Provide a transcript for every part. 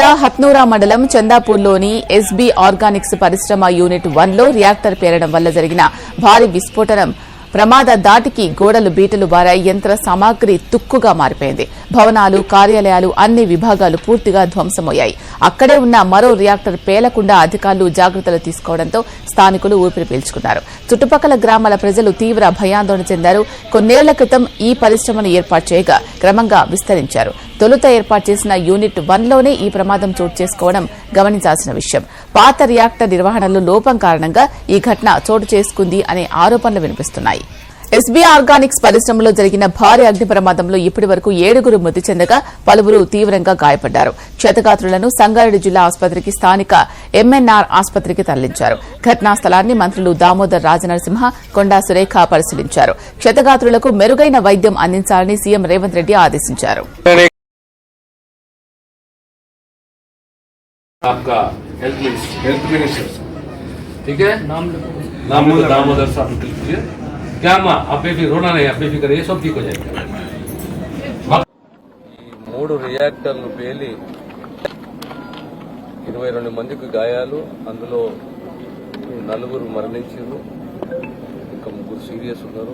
హత్నూరా మండలం చందాపూర్లోని SB organics పరిశ్రమ యూనిట్ వన్లో రియాక్టర్ పేరడం వల్ల జరిగిన భారీ విస్ఫోటనం. ప్రమాద దాటికి గోడలు బీటలు బారాయి యంత్ర సామాగ్రి తుక్కుగా మారిపోయింది. భవనాలు కార్యాలయాలు అన్ని విభాగాలు పూర్తిగా ధ్వంసమయ్యాయి. అక్కడే ఉన్న మరో రియాక్టర్ పేలకుండా అధికారులు జాగ్రత్తలు తీసుకోవడంతో స్థానికులు ఊపిరి పీల్చుకున్నారు. చుట్టుపక్కల గ్రామాల ప్రజలు తీవ్ర భయాందోళన చెందారు. కొన్నేళ్ళ క్రితం ఈ పరిశ్రమను ఏర్పాటు చేయగా క్రమంగా విస్తరించారు. తొలుత ఏర్పాటు చేసిన యూనిట్ వన్లోనే ఈ ప్రమాదం చోటు చేసుకోవడం గమనించాల్సిన విషయం. పాత రియాక్టర్ నిర్వహణలో లోపం కారణంగా ఈ ఘటన చోటు చేసుకుంది అనే ఆరోపణలు వినిపిస్తున్నాయి. ఎస్బీ ఆర్గానిక్స్ పరిశ్రమలో జరిగిన భారీ అగ్ని ప్రమాదంలో ఇప్పటి వరకు ఏడుగురు మృతి చెందగా పలువురు తీవ్రంగా గాయపడ్డారు క్షతగాత్రులను సంగారెడ్డి జిల్లా ఆసుపత్రికి స్థానిక ఎంఎన్ఆర్ ఆసుపత్రికి తరలించారు ఘటనా స్థలాన్ని మంత్రులు దామోదర్ రాజనరసింహ కొండా సురేఖ పరిశీలించారు క్షతగాత్రులకు మెరుగైన వైద్యం అందించాలని సీఎం రేవంత్ రెడ్డి ఆదేశించారు आपका हेल्थ मिनिस्टर हेल्थ मिनिस्टर ठीक है नाम नाम लिखो दामोदर साहब लिख लीजिए क्या माँ आप बेफिक्र रोना नहीं आप बेफिक्र रहिए सब ठीक हो जाएगा ఈ మూడు రియాక్టర్లు పేలి ఇరవై రెండు మందికి గాయాలు అందులో నలుగురు మరణించారు ఇంకా ముగ్గురు సీరియస్ ఉన్నారు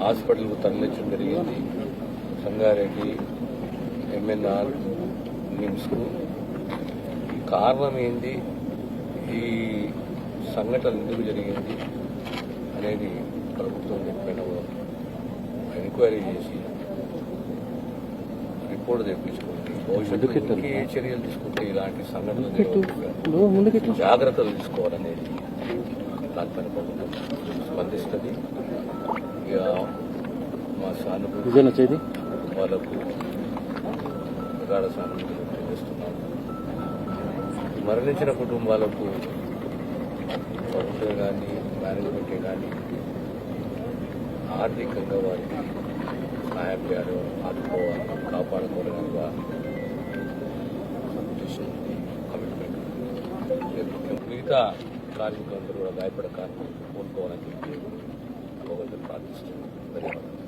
హాస్పిటల్కు తరలించడం జరిగింది సంగారెడ్డి ఎంఎన్ఆర్ నిమ్స్కు కారణం ఏంది ఈ సంఘటన ఎందుకు జరిగింది అనేది ప్రభుత్వం చెప్పిన ఎంక్వైరీ చేసి రిపోర్ట్ తెప్పించుకుంటే భవిష్యత్తులో ఇంకే ఏ చర్యలు తీసుకుంటే ఇలాంటి సంఘటనలు జాగ్రత్తలు తీసుకోవాలనేది దానిపైన ప్రభుత్వం స్పందిస్తుంది. ఇక మా సానుభూతి వాళ్ళకు ప్రగాఢ సానుభూతి మరణించిన కుటుంబాలకు ప్రభుత్వం కానీ మేనేజ్మెంటే కానీ ఆర్థికంగా వారికి సహాయం చేయాలి ఆదుకోవాలి కాపాడుకోవాలని ఉద్దేశం ఉంది కమిట్మెంట్ మిగతా కార్మికులందరూ కూడా గాయపడ కార్మికులు కోలుకోవాలని చెప్పి భగవంతుని ప్రార్థిస్తున్నాను ధన్యవాదాలు.